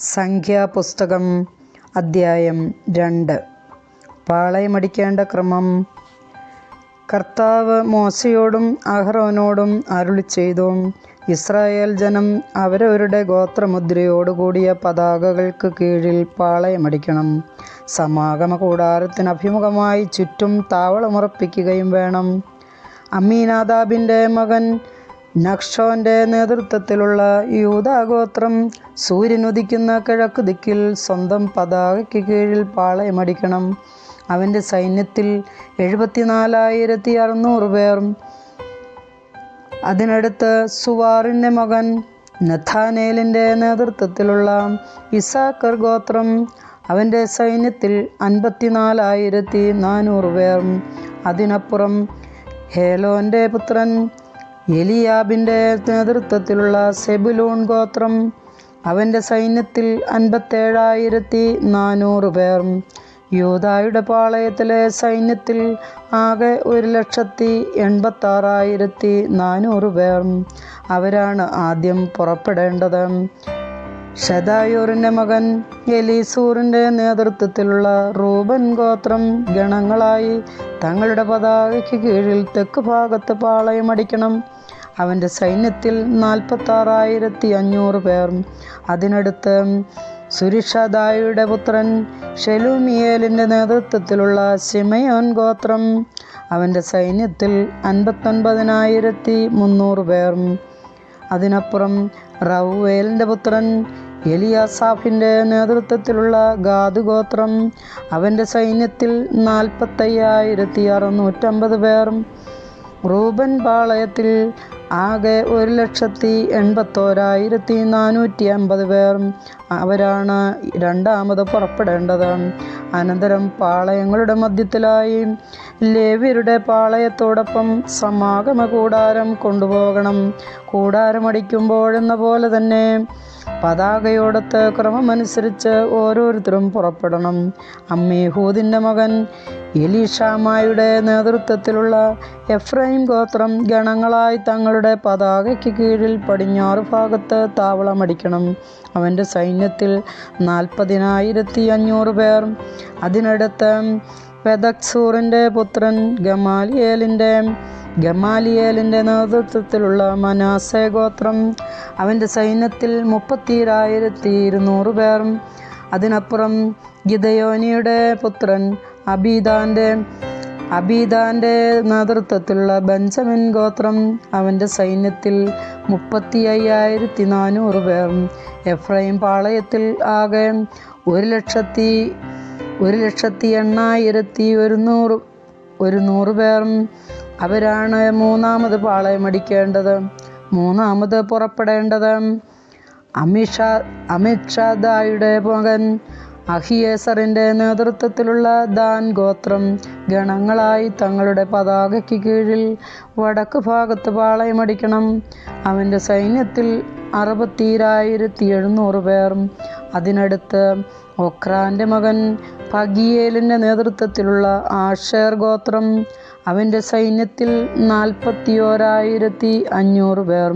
സംഖ്യാപുസ്തകം അദ്ധ്യായം രണ്ട്. പാളയമടിക്കേണ്ട ക്രമം. കർത്താവ് മോശയോടും അഹ്റോനോടും അരുളി ചെയ്തു. ഇസ്രായേൽ ജനം അവരവരുടെ ഗോത്രമുദ്രയോടുകൂടിയ പതാകകൾക്ക് കീഴിൽ പാളയമടിക്കണം. സമാഗമ കൂടാരത്തിന് അഭിമുഖമായി ചുറ്റും താവളമുറപ്പിക്കുകയും വേണം. അമ്മീനാദാബിന്റെ മകൻ നക്ഷോന്റെ നേതൃത്വത്തിലുള്ള യൂതാഗോത്രം സൂര്യനുദിക്കുന്ന കിഴക്ക് ദിക്കിൽ സ്വന്തം പതാകയ്ക്ക് കീഴിൽ പാളയമടിക്കണം. അവന്റെ സൈന്യത്തിൽ എഴുപത്തിനാലായിരത്തി അറുന്നൂറ് പേർ. അതിനടുത്ത് സുവാറിന്റെ മകൻ നഥാനേലിന്റെ നേതൃത്വത്തിലുള്ള ഇസാക്കർ ഗോത്രം. അവന്റെ സൈന്യത്തിൽ അൻപത്തിനാലായിരത്തി നാനൂറ് പേർ. അതിനപ്പുറം ഹേലോന്റെ പുത്രൻ എലിയാബിന്റെ നേതൃത്വത്തിലുള്ള സെബുലൂൺ ഗോത്രം അവന്റെ സൈന്യത്തിൽ അൻപത്തേഴായിരത്തി നാനൂറ് പേർ. യൂതായുടെ പാളയത്തിലെ സൈന്യത്തിൽ ആകെ ഒരു ലക്ഷത്തി എൺപത്താറായിരത്തി നാനൂറ് പേർ. അവരാണ് ആദ്യം പുറപ്പെടേണ്ടത്. ഷദായൂറിന്റെ മകൻ എലീസൂറിന്റെ നേതൃത്വത്തിലുള്ള റൂബൻ ഗോത്രം ഗണങ്ങളായി തങ്ങളുടെ പതാകയ്ക്ക് കീഴിൽ തെക്ക് ഭാഗത്ത് പാളയമടിക്കണം അവന്റെ സൈന്യത്തിൽ നാൽപ്പത്താറായിരത്തി അഞ്ഞൂറ് പേർ. അതിനടുത്ത് സുരിഷദായുടെ പുത്രൻ ഷെലൂമിയേലിന്റെ നേതൃത്വത്തിലുള്ള സിമയോൻ ഗോത്രം അവന്റെ സൈന്യത്തിൽ അൻപത്തൊൻപതിനായിരത്തി മുന്നൂറ് പേർ. അതിനപ്പുറം റവുവേലിന്റെ പുത്രൻ എലിയാസാഫിന്റെ നേതൃത്വത്തിലുള്ള ഗാദ് ഗോത്രം അവന്റെ സൈന്യത്തിൽ നാൽപ്പത്തയ്യായിരത്തി അറുന്നൂറ്റമ്പത് പേർ. റൂബൻ പാളയത്തിൽ ആകെ ഒരു ലക്ഷത്തി എൺപത്തോരായിരത്തി നാനൂറ്റി അമ്പത് പേർ അവരാണ് രണ്ടാമത് പുറപ്പെടേണ്ടത്. അനന്തരം പാളയങ്ങളുടെ മധ്യത്തിലായി ലേവ്യരുടെ പാളയത്തോടൊപ്പം സമാഗമ കൂടാരം കൊണ്ടുപോകണം. കൂടാരമടിക്കുമ്പോഴെന്ന പോലെ തന്നെ പതാകയോടത്ത് ക്രമമനുസരിച്ച് ഓരോരുത്തരും പുറപ്പെടണം. അമ്മേഹൂദിന്റെ മകൻ എലീഷാമായുടെ നേതൃത്വത്തിലുള്ള എഫ്രൈം ഗോത്രം ഗണങ്ങളായി തങ്ങളുടെ പതാകയ്ക്ക് കീഴിൽ പടിഞ്ഞാറ് ഭാഗത്ത് താവളമടിക്കണം. അവന്റെ സൈന്യത്തിൽ നാൽപ്പതിനായിരത്തി അഞ്ഞൂറ് പേർ. അതിനടുത്ത് പെദക്സൂറിന്റെ പുത്രൻ ഗമാലിയേലിന്റെ ഗമാലിയേലിന്റെ നേതൃത്വത്തിലുള്ള മനാസേ ഗോത്രം. അവന്റെ സൈന്യത്തിൽ മുപ്പത്തിരായിരത്തി ഇരുന്നൂറ് പേർ. അതിനപ്പുറം ഗിതയോനിയുടെ പുത്രൻ അബീദാന്റെ അബീദാന്റെ നേതൃത്വത്തിലുള്ള ബെഞ്ചമിൻ ഗോത്രം. അവന്റെ സൈന്യത്തിൽ മുപ്പത്തി അയ്യായിരത്തി നാനൂറ് പേർ. എഫ്രൈം പാളയത്തിൽ ആകെ ഒരു ലക്ഷത്തി ഒരു ലക്ഷത്തി എണ്ണായിരത്തി ഒരുന്നൂറ് ഒരു നൂറ് പേർ അവരാണ് മൂന്നാമത് പാളയമടിക്കേണ്ടത് മൂന്നാമത് പുറപ്പെടേണ്ടത്. അമിഷാ അമിത്ഷാദായുടെ മകൻ അഹിയേസറിന്റെ നേതൃത്വത്തിലുള്ള ദാൻ ഗോത്രം ഗണങ്ങളായി തങ്ങളുടെ പതാകയ്ക്ക് കീഴിൽ വടക്ക് ഭാഗത്ത് പാളയമടിക്കണം അവന്റെ സൈന്യത്തിൽ അറുപത്തിരായിരത്തി എഴുന്നൂറ് പേർ. അതിനടുത്ത് ഒക്രാന്റെ മകൻ പഗിയേലിന്റെ നേതൃത്വത്തിലുള്ള ആഷേർ ഗോത്രം അവന്റെ സൈന്യത്തിൽ നാൽപ്പത്തി ഓരായിരത്തി അഞ്ഞൂറ് പേർ.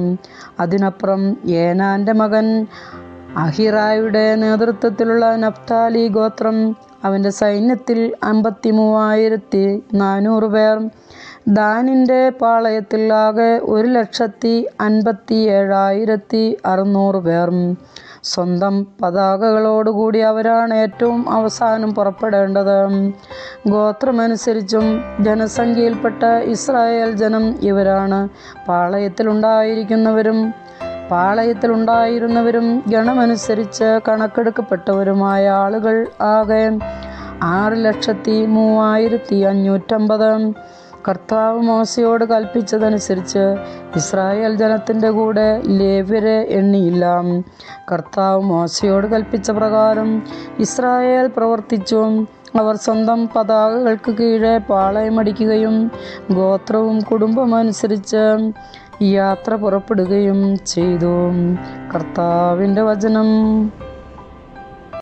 അതിനപ്പുറം ഏനാന്റെ മകൻ അഹിറായുടെ നേതൃത്വത്തിലുള്ള നഫ്താലി ഗോത്രം അവന്റെ സൈന്യത്തിൽ അമ്പത്തി മൂവായിരത്തി നാനൂറ് പേർ. ദാനിന്റെ പാളയത്തിൽ ആകെ ഒരു ലക്ഷത്തി അൻപത്തി ഏഴായിരത്തി അറുന്നൂറ് പേർ. സ്വന്തം പതാകകളോടുകൂടി അവരാണ് ഏറ്റവും അവസാനം പുറപ്പെടേണ്ടത്. ഗോത്രമനുസരിച്ചും ജനസംഖ്യയിൽപ്പെട്ട ഇസ്രായേൽ ജനം ഇവരാണ്. പാളയത്തിലുണ്ടായിരിക്കുന്നവരും പാളയത്തിലുണ്ടായിരുന്നവരും ഗണമനുസരിച്ച് കണക്കെടുക്കപ്പെട്ടവരുമായ ആളുകൾ ആകെ ആറ് ലക്ഷത്തി മൂവായിരത്തി അഞ്ഞൂറ്റമ്പത്. കർത്താവ് മോശയോട് കൽപ്പിച്ചതനുസരിച്ച് ഇസ്രായേൽ ജനത്തിന്റെ കൂടെ ലേവ്യരെ എണ്ണിയില്ല. കർത്താവ് മോശയോട് കൽപ്പിച്ച പ്രകാരം ഇസ്രായേൽ പ്രവർത്തിച്ചു. അവർ സ്വന്തം പതാകകൾക്ക് കീഴെ പാളയമടിക്കുകയും ഗോത്രവും കുടുംബമനുസരിച്ച് യാത്ര പുറപ്പെടുകയും ചെയ്തു. കർത്താവിന്റെ വചനം.